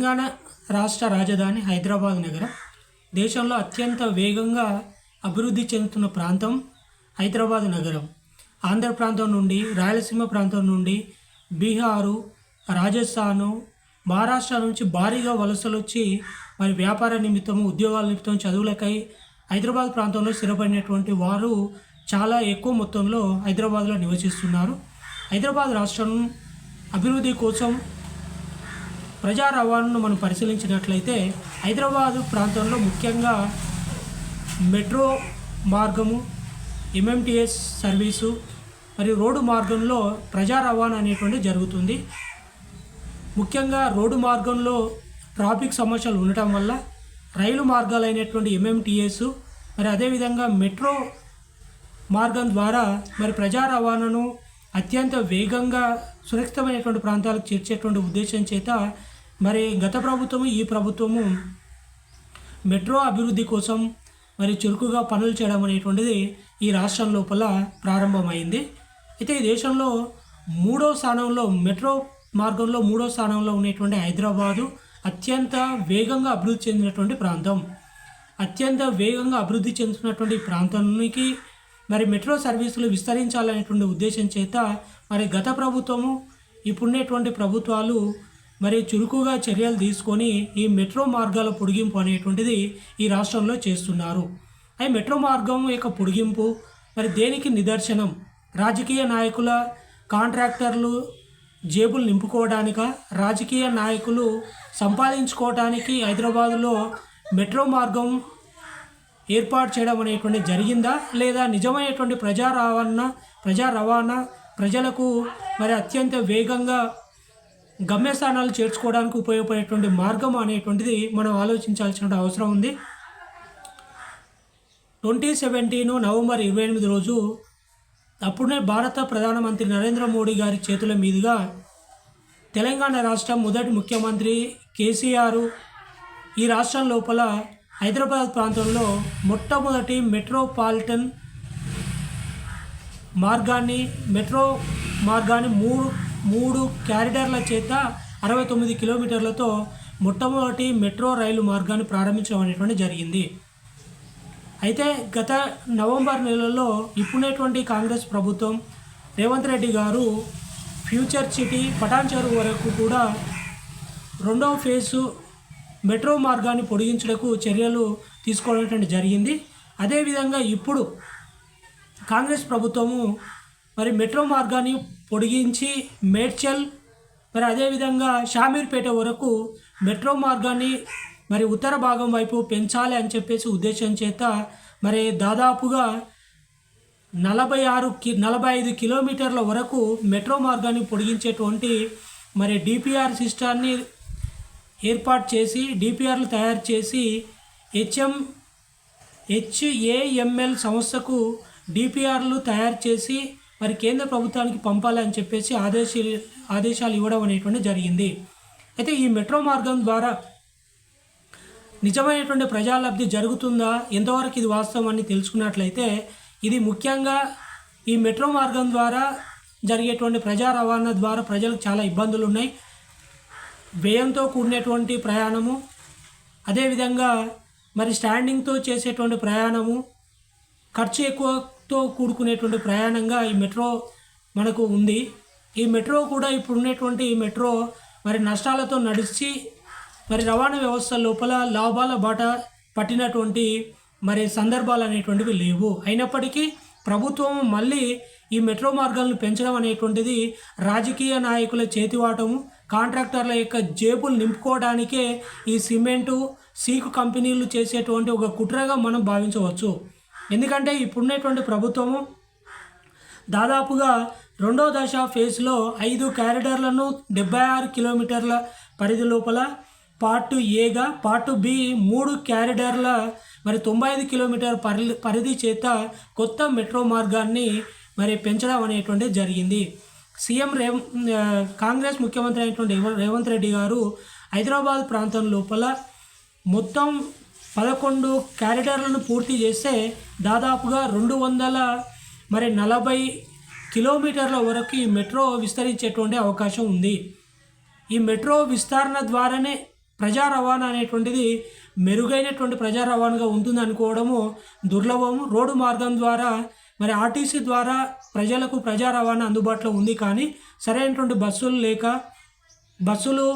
తెలంగాణ రాష్ట్ర రాజధాని హైదరాబాద్ నగరం. దేశంలో అత్యంత వేగంగా అభివృద్ధి చెందుతున్న ప్రాంతం హైదరాబాద్ నగరం. ఆంధ్ర ప్రాంతం నుండి రాయలసీమ ప్రాంతం నుండి బీహారు రాజస్థాను మహారాష్ట్ర నుంచి భారీగా వలసలు వచ్చి మరి వ్యాపార నిమిత్తం ఉద్యోగాల నిమిత్తం చదువులకై హైదరాబాద్ ప్రాంతంలో స్థిరపడినటువంటి వారు చాలా ఎక్కువ మొత్తంలో హైదరాబాద్లో నివసిస్తున్నారు. హైదరాబాద్ రాష్ట్రం అభివృద్ధి కోసం ప్రజా రవాణాను మనం పరిశీలించినట్లయితే హైదరాబాద్ ప్రాంతంలో ముఖ్యంగా మెట్రో మార్గము ఎంఎంటిఎస్ సర్వీసు మరియు రోడ్డు మార్గంలో ప్రజా రవాణా అనేటువంటి జరుగుతుంది. ముఖ్యంగా రోడ్డు మార్గంలో ట్రాఫిక్ సమస్యలు ఉండటం వల్ల రైలు మార్గాలైనటువంటి ఎంఎంటిఎస్ మరి అదేవిధంగా మెట్రో మార్గం ద్వారా మరి ప్రజా రవాణాను అత్యంత వేగంగా సురక్షితమైనటువంటి ప్రాంతాలకు చేర్చేటువంటి ఉద్దేశం చేత మరి గత ప్రభుత్వము ఈ ప్రభుత్వము మెట్రో అభివృద్ధి కోసం మరి చురుకుగా పనులు చేయడం అనేటువంటిది ఈ రాష్ట్రం లోపల ప్రారంభమైంది. అయితే ఈ దేశంలో మూడో స్థానంలో మెట్రో మార్గంలో మూడో స్థానంలో ఉన్నటువంటి హైదరాబాదు అత్యంత వేగంగా అభివృద్ధి చెందినటువంటి ప్రాంతం. అత్యంత వేగంగా అభివృద్ధి చెందుతున్నటువంటి ప్రాంతానికి మరి మెట్రో సర్వీసులు విస్తరించాలనేటువంటి ఉద్దేశం చేత మరి గత ప్రభుత్వము ఇప్పుడున్నటువంటి ప్రభుత్వాలు మరి చురుకుగా చర్యలు తీసుకొని ఈ మెట్రో మార్గాల పొడిగింపు అనేటువంటిది ఈ రాష్ట్రంలో చేస్తున్నారు. అయి మెట్రో మార్గం యొక్క పొడిగింపు మరి దేనికి నిదర్శనం? రాజకీయ నాయకుల కాంట్రాక్టర్లు జేబులు నింపుకోవడానిక? రాజకీయ నాయకులు సంపాదించుకోవడానికి హైదరాబాదులో మెట్రో మార్గం ఏర్పాటు చేయడం అనేటువంటి జరిగిందా? లేదా నిజమైనటువంటి ప్రజా రవాణా ప్రజా రవాణా ప్రజలకు మరి అత్యంత వేగంగా గమ్యస్థానాలు చేర్చుకోవడానికి ఉపయోగపడేటువంటి మార్గం అనేటువంటిది మనం ఆలోచించాల్సిన అవసరం ఉంది. ట్వంటీ సెవెంటీన్ నవంబర్ ఇరవై ఎనిమిది రోజు అప్పుడే భారత ప్రధానమంత్రి నరేంద్ర మోడీ గారి చేతుల మీదుగా తెలంగాణ రాష్ట్రం మొదటి ముఖ్యమంత్రి కేసీఆర్ ఈ రాష్ట్రం లోపల హైదరాబాద్ ప్రాంతంలో మొట్టమొదటి మెట్రోపాలిటన్ మార్గాన్ని మెట్రో మార్గాన్ని మూడు మూడు క్యారిడర్ల చేత అరవై తొమ్మిది కిలోమీటర్లతో మొట్టమొదటి మెట్రో రైలు మార్గాన్ని ప్రారంభించడం అనేటువంటి జరిగింది. అయితే గత నవంబర్ నెలలో ఇప్పుడున్నటువంటి కాంగ్రెస్ ప్రభుత్వం రేవంత్ రెడ్డి గారు ఫ్యూచర్ సిటీ పటాన్చెరు వరకు కూడా రెండవ ఫేజు మెట్రో మార్గాన్ని పొడిగించడకు చర్యలు తీసుకోవడం జరిగింది. అదేవిధంగా ఇప్పుడు కాంగ్రెస్ ప్రభుత్వము మరి మెట్రో మార్గాన్ని పొడిగించి మేడ్చల్ మరి అదేవిధంగా షామీర్పేట వరకు మెట్రో మార్గాన్ని మరి ఉత్తర భాగం వైపు పెంచాలి అని చెప్పేసి ఉద్దేశం చేత మరి దాదాపుగా నలభై ఆరు కి నలభై ఐదు కిలోమీటర్ల వరకు మెట్రో మార్గాన్ని పొడిగించేటువంటి మరి డిపిఆర్ సిస్టాన్ని ఏర్పాటు చేసి డిపిఆర్లు తయారు చేసి హెచ్ఎం హెచ్ఏఎంఎల్ సంస్థకు డిపిఆర్లు తయారు చేసి మరి కేంద్ర ప్రభుత్వానికి పంపాలని చెప్పేసి ఆదేశ ఆదేశాలు ఇవ్వడం అనేటువంటి జరిగింది. అయితే ఈ మెట్రో మార్గం ద్వారా నిజమైనటువంటి ప్రజాలబ్ధి జరుగుతుందా? ఎంతవరకు ఇది వాస్తవం అని తెలుసుకున్నట్లయితే ఇది ముఖ్యంగా ఈ మెట్రో మార్గం ద్వారా జరిగేటువంటి ప్రజా రవాణా ద్వారా ప్రజలకు చాలా ఇబ్బందులు ఉన్నాయి. వ్యయంతో కూడినటువంటి ప్రయాణము అదేవిధంగా మరి స్టాండింగ్తో చేసేటువంటి ప్రయాణము ఖర్చు ఎక్కువ తో కూడుకునేటువంటి ప్రయాణంగా ఈ మెట్రో మనకు ఉంది. ఈ మెట్రో కూడా ఇప్పుడు ఉన్నటువంటి ఈ మెట్రో మరి నష్టాలతో నడిచి మరి రవాణా వ్యవస్థ లోపల లాభాల బాట పట్టినటువంటి మరి సందర్భాలు అనేటువంటివి లేవు. అయినప్పటికీ ప్రభుత్వం మళ్ళీ ఈ మెట్రో మార్గాలను పెంచడం అనేటువంటిది రాజకీయ నాయకుల చేతివాటము కాంట్రాక్టర్ల యొక్క జేబులు నింపుకోవడానికే ఈ సిమెంటు సీకు కంపెనీలు చేసేటువంటి ఒక కుట్రగా మనం భావించవచ్చు. ఎందుకంటే ఇప్పుడున్నటువంటి ప్రభుత్వము దాదాపుగా రెండో దశ ఫేజ్లో ఐదు క్యారిడర్లను డెబ్బై ఆరు కిలోమీటర్ల పరిధి లోపల పార్ట్ ఏగా పార్ట్ బి మూడు క్యారిడర్ల మరి తొంభై ఐదు కిలోమీటర్ పరి పరిధి చేత కొత్త మెట్రో మార్గాన్ని మరి పెంచడం అనేటువంటిది జరిగింది. సీఎం రేవ్ కాంగ్రెస్ ముఖ్యమంత్రి అయినటువంటి రేవంత్ రెడ్డి గారు హైదరాబాద్ ప్రాంతం లోపల మొత్తం పదకొండు క్యారిడర్లను పూర్తి చేస్తే దాదాపుగా రెండు వందల మరి నలభై కిలోమీటర్ల వరకు ఈ మెట్రో విస్తరించేటువంటి అవకాశం ఉంది. ఈ మెట్రో విస్తరణ ద్వారానే ప్రజా రవాణా అనేటువంటిది మెరుగైనటువంటి ప్రజా రవాణాగా ఉంటుంది అనుకోవడము దుర్లభము రోడ్డు మార్గం ద్వారా మరి ఆర్టీసీ ద్వారా ప్రజలకు ప్రజా రవాణా అందుబాటులో ఉంది కానీ సరైనటువంటి బస్సులు లేక బస్సులు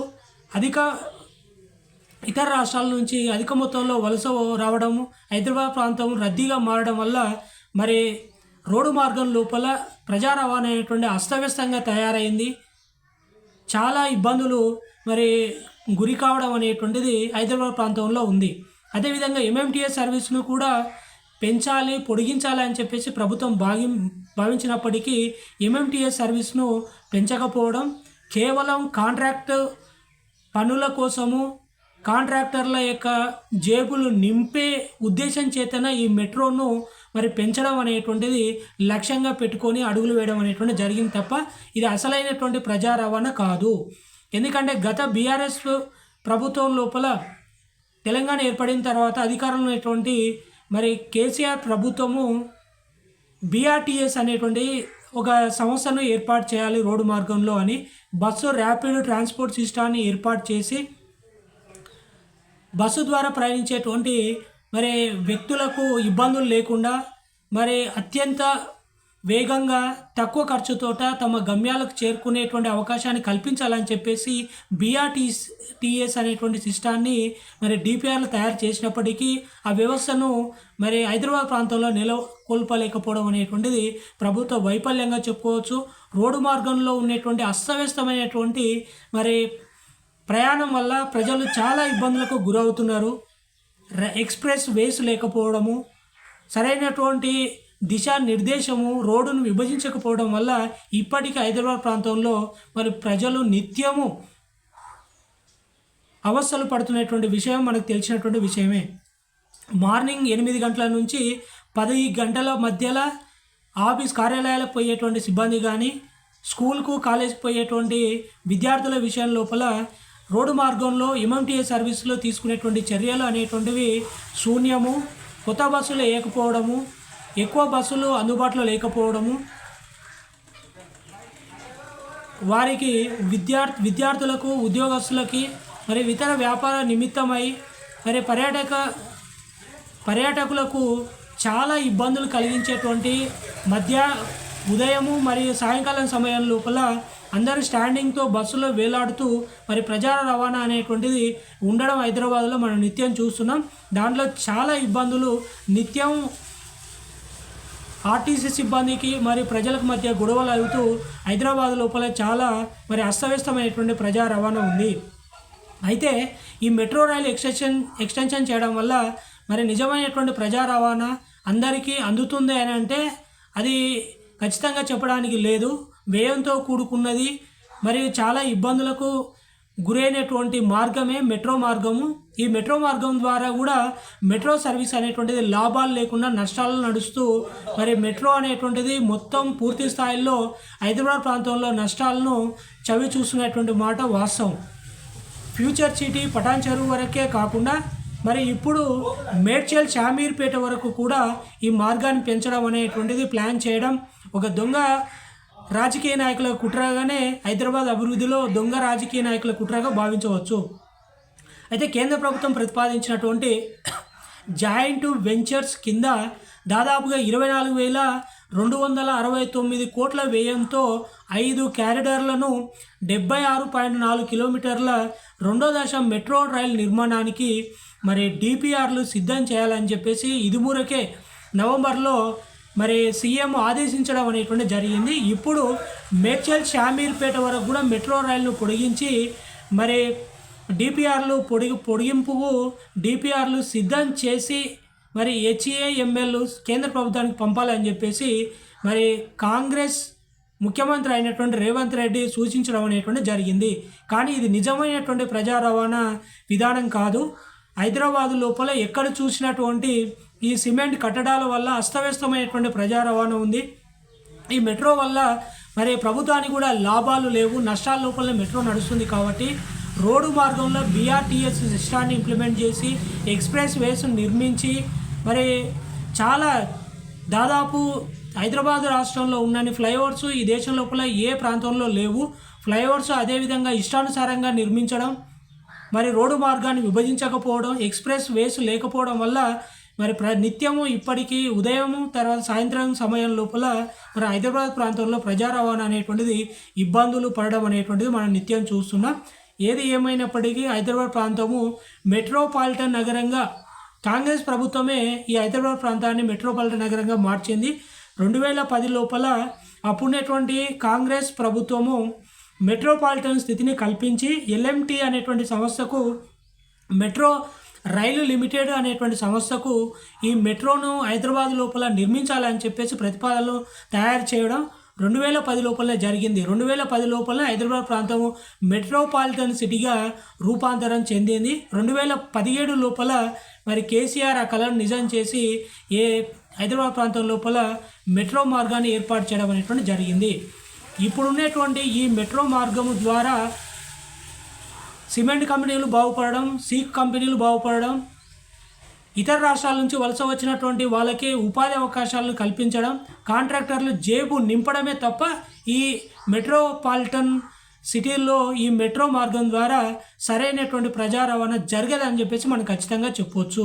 అధిక ఇతర రాష్ట్రాల నుంచి అధిక మొత్తంలో వలస రావడము హైదరాబాద్ ప్రాంతం రద్దీగా మారడం వల్ల మరి రోడ్డు మార్గం లోపల ప్రజా రవాణా అనేటువంటి అస్తవ్యస్తంగా తయారైంది. చాలా ఇబ్బందులు మరి గురి కావడం అనేటువంటిది హైదరాబాద్ ప్రాంతంలో ఉంది. అదేవిధంగా ఎంఎంటీఎస్ సర్వీస్ను కూడా పెంచాలి పొడిగించాలి అని చెప్పేసి ప్రభుత్వం భావి భావించినప్పటికీ ఎంఎంటీఎస్ సర్వీస్ను పెంచకపోవడం కేవలం కాంట్రాక్ట్ పనుల కోసము కాంట్రాక్టర్ల యొక్క జేబులు నింపే ఉద్దేశం చేతన ఈ మెట్రోను మరి పెంచడం అనేటువంటిది లక్ష్యంగా పెట్టుకొని అడుగులు వేయడం అనేటువంటి జరిగింది తప్ప ఇది అసలైనటువంటి ప్రజా రవాణా కాదు. ఎందుకంటే గత బీఆర్ఎస్ ప్రభుత్వం లోపల తెలంగాణ ఏర్పడిన తర్వాత అధికారంలో ఉన్నటువంటి మరి కేసీఆర్ ప్రభుత్వము బీఆర్టీఎస్ అనేటువంటి ఒక సంస్థను ఏర్పాటు చేయాలి రోడ్డు మార్గంలో అని బస్సు ర్యాపిడ్ ట్రాన్స్పోర్ట్ సిస్టాన్ని ఏర్పాటు చేసి బస్సు ద్వారా ప్రయాణించేటువంటి మరి వ్యక్తులకు ఇబ్బందులు లేకుండా మరి అత్యంత వేగంగా తక్కువ ఖర్చుతోట తమ గమ్యాలకు చేరుకునేటువంటి అవకాశాన్ని కల్పించాలని చెప్పేసి బీఆర్టీస్ టీఎస్ అనేటువంటి సిస్టాన్ని మరి డిపిఆర్లు తయారు చేసినప్పటికీ ఆ వ్యవస్థను మరి హైదరాబాద్ ప్రాంతంలో నెలకొల్పలేకపోవడం అనేటువంటిది ప్రభుత్వ వైఫల్యంగా చెప్పుకోవచ్చు. రోడ్డు మార్గంలో ఉన్నటువంటి అస్తవ్యస్తమైనటువంటి మరి ప్రయాణం వల్ల ప్రజలు చాలా ఇబ్బందులకు గురవుతున్నారు. ఎక్స్ప్రెస్ వేస్ లేకపోవడము సరైనటువంటి దిశా నిర్దేశము రోడ్డును విభజించకపోవడం వల్ల ఇప్పటికీ హైదరాబాద్ ప్రాంతంలో మరి ప్రజలు నిత్యము అవస్థలు పడుతున్నటువంటి విషయం మనకు తెలిసినటువంటి విషయమే. మార్నింగ్ ఎనిమిది గంటల నుంచి పది గంటల మధ్యలో ఆఫీస్ కార్యాలయాలకు పోయేటువంటి సిబ్బంది కానీ స్కూల్కు కాలేజీకి పోయేటువంటి విద్యార్థుల విషయం లోపల రోడ్డు మార్గంలో ఎంఎంటీఏ సర్వీసులో తీసుకునేటువంటి చర్యలు అనేటువంటివి శూన్యము కొత్త బస్సులు వేయకపోవడము ఎక్కువ బస్సులు అందుబాటులో లేకపోవడము. వారికి విద్యార్థి విద్యార్థులకు ఉద్యోగస్తులకి మరి ఇతర వ్యాపార నిమిత్తమై మరి పర్యాటక పర్యాటకులకు చాలా ఇబ్బందులు కలిగించేటువంటి మధ్య ఉదయము మరియు సాయంకాలం సమయం లోపల అందరూ స్టాండింగ్తో బస్సులో వేలాడుతూ మరి ప్రజా రవాణా అనేటువంటిది ఉండడం హైదరాబాద్లో మనం నిత్యం చూస్తున్నాం. దాంట్లో చాలా ఇబ్బందులు. నిత్యం ఆర్టీసీ సిబ్బందికి మరి ప్రజలకు మధ్య గొడవలు అవుతూ హైదరాబాద్ లోపల చాలా మరి అస్తవ్యస్తమైనటువంటి ప్రజా రవాణా ఉంది. అయితే ఈ మెట్రో రైలు ఎక్స్టెన్షన్ ఎక్స్టెన్షన్ చేయడం వల్ల మరి నిజమైనటువంటి ప్రజా రవాణా అందరికీ అందుతుంది అని అంటే అది ఖచ్చితంగా చెప్పడానికి లేదు. వ్యయంతో కూడుకున్నది మరియు చాలా ఇబ్బందులకు గురైనటువంటి మార్గమే మెట్రో మార్గము. ఈ మెట్రో మార్గం ద్వారా కూడా మెట్రో సర్వీస్ అనేటువంటిది లాభాలు లేకుండా నష్టాలు నడుస్తూ మరి మెట్రో అనేటువంటిది మొత్తం పూర్తి స్థాయిలో హైదరాబాద్ ప్రాంతంలో నష్టాలను చవి చూస్తున్నటువంటి మాట వాస్తవం. ఫ్యూచర్ సిటీ పటాన్ చెరువు వరకే కాకుండా మరి ఇప్పుడు మేడ్చల్ షామీర్పేట వరకు కూడా ఈ మార్గాన్ని పెంచడం అనేటువంటిది ప్లాన్ చేయడం ఒక దొంగ రాజకీయ నాయకుల కుట్రగానే హైదరాబాద్ అభివృద్ధిలో దొంగ రాజకీయ నాయకుల కుట్రగా భావించవచ్చు. అయితే కేంద్ర ప్రభుత్వం ప్రతిపాదించినటువంటి జాయింట్ వెంచర్స్ కింద దాదాపుగా ఇరవై నాలుగు వేల రెండు వందల అరవై తొమ్మిది కోట్ల వ్యయంతో ఐదు క్యారిడర్లను డెబ్బై ఆరు పాయింట్ నాలుగు కిలోమీటర్ల రెండో దశ మెట్రో రైల్ నిర్మాణానికి మరి డిపిఆర్లు సిద్ధం చేయాలని చెప్పేసి ఇదిమూరకే నవంబర్లో మరి సీఎం ఆదేశించడం అనేటువంటి జరిగింది. ఇప్పుడు మేడ్చల్ షామీర్పేట వరకు కూడా మెట్రో రైలును పొడిగించి మరి డిపిఆర్లు పొడిగి పొడిగింపుకు డిపిఆర్లు సిద్ధం చేసి మరి హెచ్ఏఎంఎల్ కేంద్ర ప్రభుత్వానికి పంపాలని చెప్పేసి మరి కాంగ్రెస్ ముఖ్యమంత్రి అయినటువంటి రేవంత్ రెడ్డి సూచించడం అనేటువంటి జరిగింది. కానీ ఇది నిజమైనటువంటి ప్రజా రవాణా విధానం కాదు. హైదరాబాద్ లోపల ఎక్కడ చూసినటువంటి ఈ సిమెంట్ కట్టడాల వల్ల అస్తవ్యస్తమైనటువంటి ప్రజా రవాణా ఉంది. ఈ మెట్రో వల్ల మరి ప్రభుత్వానికి కూడా లాభాలు లేవు. నష్టాల లోపల మెట్రో నడుస్తుంది కాబట్టి రోడ్డు మార్గంలో బీఆర్టీఎస్ సిస్టాన్ని ఇంప్లిమెంట్ చేసి ఎక్స్ప్రెస్ వేస్ నిర్మించి మరి చాలా దాదాపు హైదరాబాద్ రాష్ట్రంలో ఉన్నన్ని ఫ్లైఓవర్స్ ఈ దేశం లోపల ఏ ప్రాంతంలో లేవు. ఫ్లైఓవర్స్ అదేవిధంగా ఇష్టానుసారంగా నిర్మించడం మరి రోడ్డు మార్గాన్ని విభజించకపోవడం ఎక్స్ప్రెస్ వేస్ లేకపోవడం వల్ల మరి ప్ర నిత్యము ఇప్పటికీ ఉదయము తర్వాత సాయంత్రం సమయం లోపల మరి హైదరాబాద్ ప్రాంతంలో ప్రజా రవాణా అనేటువంటిది ఇబ్బందులు పడడం అనేటువంటిది మనం నిత్యం చూస్తున్నాం. ఏది ఏమైనప్పటికీ హైదరాబాద్ ప్రాంతము మెట్రోపాలిటన్ నగరంగా కాంగ్రెస్ ప్రభుత్వమే ఈ హైదరాబాద్ ప్రాంతాన్ని మెట్రోపాలిటన్ నగరంగా మార్చింది. రెండు వేల పది లోపల అప్పుడున్నటువంటి కాంగ్రెస్ ప్రభుత్వము మెట్రోపాలిటన్ స్థితిని కల్పించి ఎల్ఎంటీ అనేటువంటి సంస్థకు మెట్రో రైలు లిమిటెడ్ అనేటువంటి సంస్థకు ఈ మెట్రోను హైదరాబాద్ లోపల నిర్మించాలని చెప్పేసి ప్రతిపాదనలు తయారు చేయడం రెండు వేల పది లోపలనే జరిగింది. రెండు వేల పది లోపల హైదరాబాద్ ప్రాంతం మెట్రోపాలిటన్ సిటీగా రూపాంతరం చెందింది. రెండు వేల పదిహేడు లోపల మరి కేసీఆర్ ఆ కళను నిజం చేసి ఏ హైదరాబాద్ ప్రాంతం లోపల మెట్రో మార్గాన్ని ఏర్పాటు చేయడం అనేటువంటి జరిగింది. ఇప్పుడున్నటువంటి ఈ మెట్రో మార్గము ద్వారా సిమెంట్ కంపెనీలు బాగుపడడం సీక్ కంపెనీలు బాగుపడడం ఇతర రాష్ట్రాల నుంచి వలస వచ్చినటువంటి వాళ్ళకి ఉపాధి అవకాశాలను కల్పించడం కాంట్రాక్టర్లు జేబు నింపడమే తప్ప ఈ మెట్రోపాలిటన్ సిటీల్లో ఈ మెట్రో మార్గం ద్వారా సరైనటువంటి ప్రజా రవాణా జరగదని చెప్పేసి మనం ఖచ్చితంగా చెప్పవచ్చు